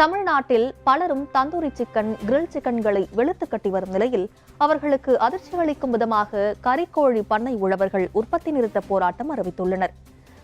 தமிழ்நாட்டில் பலரும் tandoori chicken grill சிக்கன்களை வெளுத்து கட்டி வரும் நிலையில் அவர்களுக்கு அதிர்ச்சி அளிக்கும் விதமாக கறிக்கோழி பண்ணை உழவர்கள் உற்பத்தி நிறுத்த போராட்டம் அறிவித்துள்ளனர்.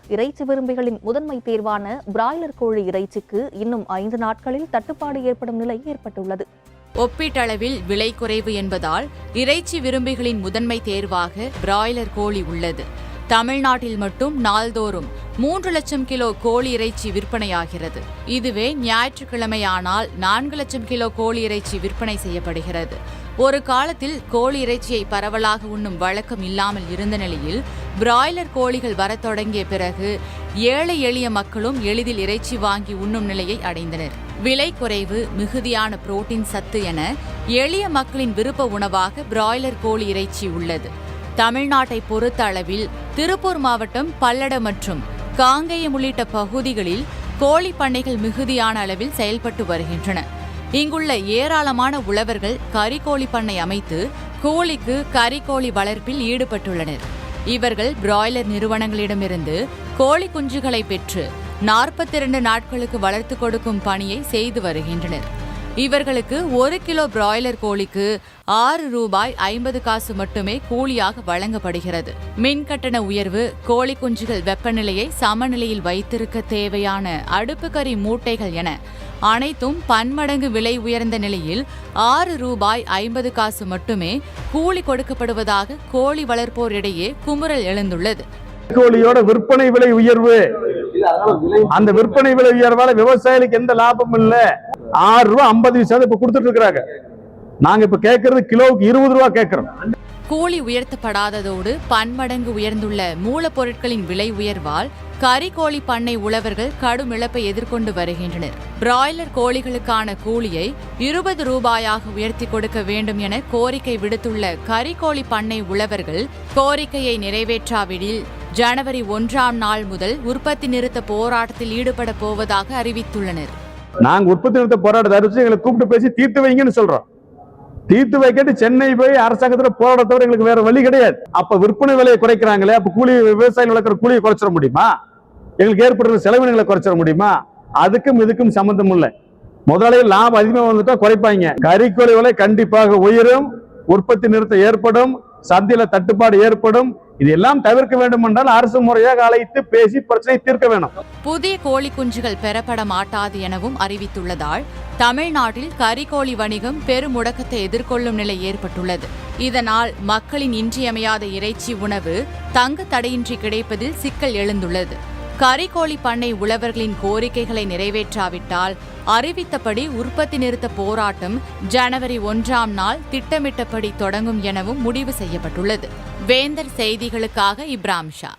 இறைச்சி விரும்பிகளின் முதன்மை தேர்வான பிராய்லர் கோழி இறைச்சிக்கு இன்னும் ஐந்து நாட்களில் தட்டுப்பாடு ஏற்படும் நிலை ஏற்பட்டுள்ளது. ஒப்பீட்டளவில் விலை குறைவு என்பதால் இறைச்சி விரும்பிகளின் முதன்மை தேர்வாக பிராய்லர் கோழி உள்ளது. தமிழ்நாட்டில் மட்டும் நாள்தோறும் மூன்று லட்சம் கிலோ கோழி இறைச்சி விற்பனையாகிறது. இதுவே ஞாயிற்றுக்கிழமையானால் நான்கு லட்சம் கிலோ கோழி இறைச்சி விற்பனை செய்யப்படுகிறது. ஒரு காலத்தில் கோழி இறைச்சியை பரவலாக உண்ணும் வழக்கம் இல்லாமல் இருந்த நிலையில் பிராய்லர் கோழிகள் வரத் தொடங்கிய பிறகு ஏழை எளிய மக்களும் எளிதில் இறைச்சி வாங்கி உண்ணும் நிலையை அடைந்தனர். விலை குறைவு மிகுதியான புரோட்டீன் சத்து என எளிய மக்களின் விருப்ப உணவாக பிராய்லர் கோழி இறைச்சி உள்ளது. தமிழ்நாட்டை பொறுத்த அளவில் திருப்பூர் மாவட்டம் பல்லட மற்றும் காங்கேயம் உள்ளிட்ட பகுதிகளில் கோழி பண்ணைகள் மிகுதியான அளவில் செயல்பட்டு வருகின்றன. இங்குள்ள ஏராளமான உழவர்கள் கறிக்கோழி பண்ணை அமைத்து கோழிக்கு கறிக்கோழி வளர்ப்பில் ஈடுபட்டுள்ளனர். இவர்கள் பிராய்லர் நிறுவனங்களிடமிருந்து கோழி குஞ்சுகளை பெற்று நாற்பத்தி இரண்டு நாட்களுக்கு வளர்த்து கொடுக்கும் பணியை செய்து வருகின்றனர். இவர்களுக்கு ஒரு கிலோ பிராய்லர் கோழிக்கு ஆறு ரூபாய் ஐம்பது காசு மட்டுமே கூலியாக வழங்கப்படுகிறது. மின் கட்டண உயர்வு கோழி குஞ்சுகள் வெப்பநிலையை சமநிலையில் வைத்திருக்க தேவையான அடுப்பு கறி மூட்டைகள் என அனைத்தும் பன்மடங்கு விலை உயர்ந்த நிலையில் ஆறு ரூபாய் ஐம்பது காசு மட்டுமே கூலி கொடுக்கப்படுவதாக கோழி வளர்ப்போரிடையே குமுறல் எழுந்துள்ளது. கோழியோட விற்பனை விலை உயர்வு. அந்த விற்பனை விலை உயர்வால விவசாயிகளுக்கு எந்த லாபமும் இல்ல. ஆறு ரூபா ஐம்பது பைசா இப்ப கொடுத்துட்டு இருக்காங்க நாங்க இப்ப கேட்கறது கிலோவுக்கு இருபது ரூபா கேட்கிறோம் கூலி உயர்த்தப்படாததோடு பன்மடங்கு உயர்ந்துள்ள மூலப்பொருட்களின் விலை உயர்வால் கறிக்கோழி பண்ணை உழவர்கள் கடும் இழப்பை எதிர்கொண்டு வருகின்றனர். பிராய்லர் கோழிகளுக்கான கூலியை இருபது ரூபாயாக உயர்த்தி கொடுக்க வேண்டும் என கோரிக்கை விடுத்துள்ள கறிக்கோழி பண்ணை உழவர்கள் கோரிக்கையை நிறைவேற்றாவிடில் ஜனவரி ஒன்றாம் நாள் முதல் உற்பத்தி நிறுத்த போராட்டத்தில் ஈடுபட போவதாக அறிவித்துள்ளனர். நாங்கள் உற்பத்தி நிறுத்த போராட்டத்தை அறிவிச்சு எங்களை கூப்பிட்டு பேசி தீர்த்து வைங்கன்னு சொல்றோம். தீர்த்து வைக்கிட்டு சென்னை போய் அரசாங்கத்துல போராட தவிர எங்களுக்கு வேற வழி கிடையாது. அப்ப விற்பனை விலையை குறைக்கிறாங்களே அப்ப கூலி விவசாயிகள் வளர்க்குற கூலியை குறைச்சிட முடியுமா? எங்களுக்கு ஏற்படுற செலவினங்களை குறைச்சிட முடியுமா? அதுக்கும் இதுக்கும் சம்பந்தம் இல்லை. முதலாளிகள் லாபம் அதிகமாக வந்துட்டா குறைப்பாங்க. கறிக்கொலை விலை கண்டிப்பாக உயரும் உற்பத்தி நிறுத்தம் ஏற்படும் சந்தையில தட்டுப்பாடு ஏற்படும் இதெல்லாம் தவிர்க்க வேண்டும் என்றால் அரசு முறையாக அழைத்து பேசி பிரச்சனை தீர்க்க வேண்டும் புதிய கோழி குஞ்சுகள் பெறப்பட மாட்டாது எனவும் அறிவித்துள்ளதால் தமிழ்நாட்டில் கறிக்கோழி வணிகம் பெரும் முடக்கத்தை எதிர்கொள்ளும் நிலை ஏற்பட்டுள்ளது. இதனால் மக்களின் இன்றியமையாத இறைச்சி உணவு தங்கு தடையின்றி கிடைப்பதில் சிக்கல் எழுந்துள்ளது. கறிக்கோழி பண்ணை உழவர்களின் கோரிக்கைகளை நிறைவேற்றாவிட்டால் அறிவித்தபடி உற்பத்தி நிறுத்த போராட்டம் ஜனவரி ஒன்றாம் நாள் திட்டமிட்டபடி தொடங்கும் எனவும் முடிவு செய்யப்பட்டுள்ளது. வேந்தர் செய்திகளுக்காக இப்ராம் ஷா.